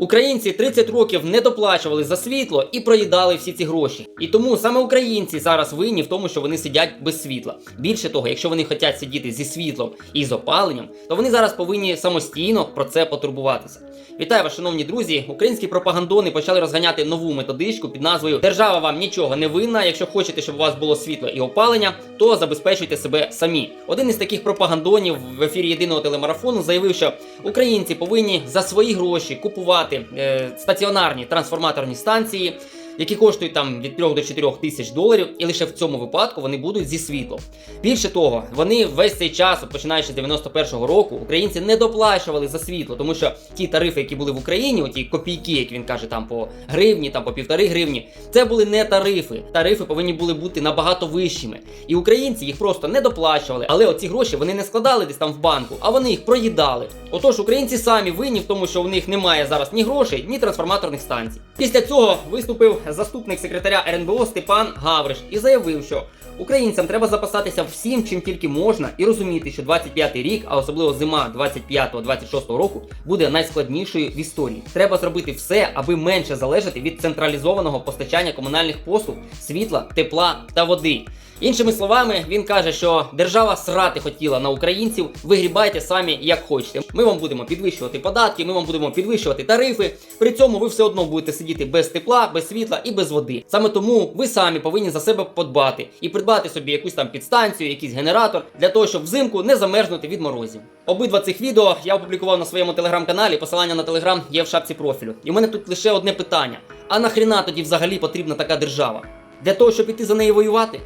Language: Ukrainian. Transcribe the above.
Українці 30 років не доплачували за світло і проїдали всі ці гроші. І тому саме українці зараз винні в тому, що вони сидять без світла. Більше того, якщо вони хочуть сидіти зі світлом і з опаленням, то вони зараз повинні самостійно про це потурбуватися. Вітаю вас, шановні друзі! Українські пропагандони почали розганяти нову методичку під назвою Держава вам нічого не винна. Якщо хочете, щоб у вас було світло і опалення, то забезпечуйте себе самі. Один із таких пропагандонів в ефірі єдиного телемарафону заявив, що українці повинні за свої гроші купувати е, стаціонарні трансформаторні станції. Які коштують там від 3 до 4 тисяч доларів, і лише в цьому випадку вони будуть зі світлом. Більше того, вони весь цей час, починаючи з 91-го року, українці не доплачували за світло, тому що ті тарифи, які були в Україні, оті копійки, як він каже, там по гривні, там по півтори гривні, це були не тарифи. Тарифи повинні були бути набагато вищими. І українці їх просто не доплачували, але оці гроші вони не складали десь там в банку, а вони їх проїдали. Отож, українці самі винні в тому, що в них немає зараз ні грошей, ні трансформаторних станцій. Після цього виступив заступник секретаря РНБО Степан Гавриш і заявив, що українцям треба запасатися всім, чим тільки можна, і розуміти, що 25-й рік, а особливо зима 25-26 року, буде найскладнішою в історії. Треба зробити все, аби менше залежати від централізованого постачання комунальних послуг, світла, тепла та води. Іншими словами, він каже, що держава срати хотіла на українців, вигрібайте самі як хочете. Ми вам будемо підвищувати податки, ми вам будемо підвищувати тарифи. При цьому ви все одно будете сидіти без тепла, без світла і без води. Саме тому ви самі повинні за себе подбати і придбати собі якусь там підстанцію, якийсь генератор для того, щоб взимку не замерзнути від морозів. Обидва цих відео я опублікував на своєму телеграм-каналі. Посилання на телеграм є в шапці профілю. І в мене тут лише одне питання: а нахріна тоді взагалі потрібна така держава? Для того, щоб іти за неї воювати?